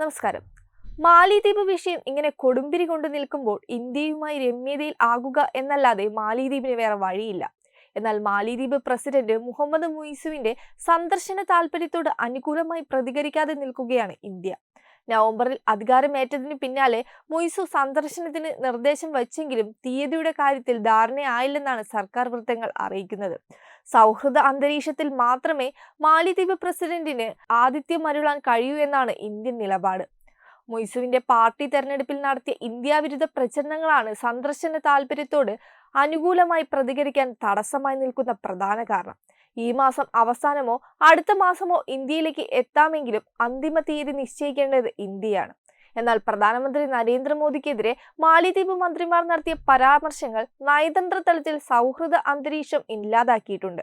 നമസ്കാരം. മാലിദ്വീപ് വിഷയം ഇങ്ങനെ കൊടുമ്പിരി കൊണ്ട് നിൽക്കുമ്പോൾ ഇന്ത്യയുമായി രമ്യതയിൽ ആകുക എന്നല്ലാതെ മാലിദ്വീപിന് വേറെ വഴിയില്ല. എന്നാൽ മാലിദ്വീപ് പ്രസിഡന്റ് മുഹമ്മദ് മുയിസുവിന്റെ സന്ദർശന താൽപര്യത്തോട് അനുകൂലമായി പ്രതികരിക്കാതെ നിൽക്കുകയാണ് ഇന്ത്യ. നവംബറിൽ അധികാരമേറ്റതിന് പിന്നാലെ മൊയ്സു സന്ദർശനത്തിന് നിർദ്ദേശം വച്ചെങ്കിലും തീയതിയുടെ കാര്യത്തിൽ ധാരണയായില്ലെന്നാണ് സർക്കാർ വൃത്തങ്ങൾ അറിയിക്കുന്നത്. സൗഹൃദ അന്തരീക്ഷത്തിൽ മാത്രമേ മാലിദ്വീപ് പ്രസിഡന്റിന് ആദിത്യം അരുളാൻ കഴിയൂ എന്നാണ് ഇന്ത്യൻ നിലപാട്. മൊയ്സുവിന്റെ പാർട്ടി തെരഞ്ഞെടുപ്പിൽ നടത്തിയ ഇന്ത്യ വിരുദ്ധ പ്രചരണങ്ങളാണ് സന്ദർശന താൽപര്യത്തോട് അനുകൂലമായി പ്രതികരിക്കാൻ തടസ്സമായി നിൽക്കുന്ന പ്രധാന കാരണം. ഈ മാസം അവസാനമോ അടുത്ത മാസമോ ഇന്ത്യയിലേക്ക് എത്താമെങ്കിലും അന്തിമ തീയതി നിശ്ചയിക്കേണ്ടത് ഇന്ത്യയാണ്. എന്നാൽ പ്രധാനമന്ത്രി നരേന്ദ്രമോദിക്കെതിരെ മാലിദ്വീപ് മന്ത്രിമാർ നടത്തിയ പരാമർശങ്ങൾ നയതന്ത്ര തലത്തിൽ സൗഹൃദ അന്തരീക്ഷം ഇല്ലാതാക്കിയിട്ടുണ്ട്.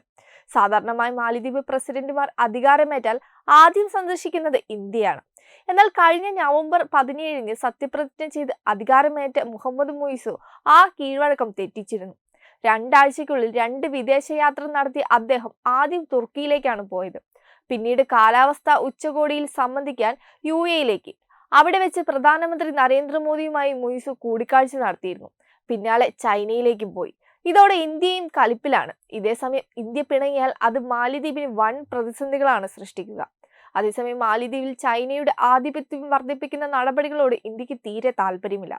സാധാരണമായി മാലിദ്വീപ് പ്രസിഡന്റുമാർ അധികാരമേറ്റാൽ ആദ്യം സന്ദർശിക്കുന്നത് ഇന്ത്യയാണ്. എന്നാൽ കഴിഞ്ഞ നവംബർ പതിനേഴിന് സത്യപ്രതിജ്ഞ ചെയ്ത് അധികാരമേറ്റ മുഹമ്മദ് മൊയ്സു ആ കീഴ്വഴക്കം തെറ്റിച്ചിരുന്നു. രണ്ടാഴ്ചയ്ക്കുള്ളിൽ രണ്ട് വിദേശയാത്ര നടത്തിയ അദ്ദേഹം ആദ്യം തുർക്കിയിലേക്കാണ് പോയത്. പിന്നീട് കാലാവസ്ഥ ഉച്ചകോടിയിൽ സംബന്ധിക്കാൻ യു എയിലേക്ക്. അവിടെ വെച്ച് പ്രധാനമന്ത്രി നരേന്ദ്രമോദിയുമായി മൊയ്സു കൂടിക്കാഴ്ച നടത്തിയിരുന്നു. പിന്നാലെ ചൈനയിലേക്കും പോയി. ഇതോടെ ഇന്ത്യയും കലിപ്പിലാണ്. ഇതേസമയം ഇന്ത്യ പിണങ്ങിയാൽ അത് മാലിദ്വീപിന് വൻ പ്രതിസന്ധികളാണ് സൃഷ്ടിക്കുക. അതേസമയം മാലിദ്വീപിൽ ചൈനയുടെ ആധിപത്യം വർദ്ധിപ്പിക്കുന്ന നടപടികളോട് ഇന്ത്യയ്ക്ക് തീരെ താല്പര്യമില്ല.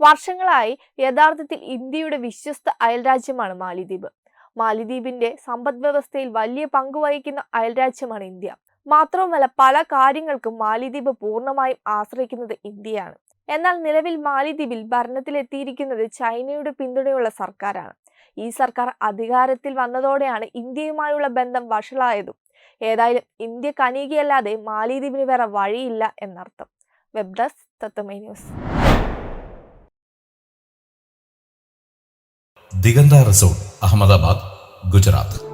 വർഷങ്ങളായി യഥാർത്ഥത്തിൽ ഇന്ത്യയുടെ വിശ്വസ്ത അയൽരാജ്യമാണ് മാലിദ്വീപ്. മാലിദ്വീപിന്റെ സമ്പദ് വ്യവസ്ഥയിൽ വലിയ പങ്ക് വഹിക്കുന്ന അയൽരാജ്യമാണ് ഇന്ത്യ. മാത്രവുമല്ല പല കാര്യങ്ങൾക്കും മാലിദ്വീപ് പൂർണമായും ആശ്രയിക്കുന്നത് ഇന്ത്യയാണ്. എന്നാൽ നിലവിൽ മാലിദ്വീപിൽ ഭരണത്തിലെത്തിയിരിക്കുന്നത് ചൈനയുടെ പിന്തുണയുള്ള സർക്കാരാണ്. ഈ സർക്കാർ അധികാരത്തിൽ വന്നതോടെയാണ് ഇന്ത്യയുമായുള്ള ബന്ധം വഷളായതും. ഏതായാലും ഇന്ത്യ കനികിയല്ലാതെ മാലിദ്വീപിന് വേറെ വഴിയില്ല എന്നർത്ഥം. Web desk Tatwamayi news. Diganta resort Ahmedabad Gujarat.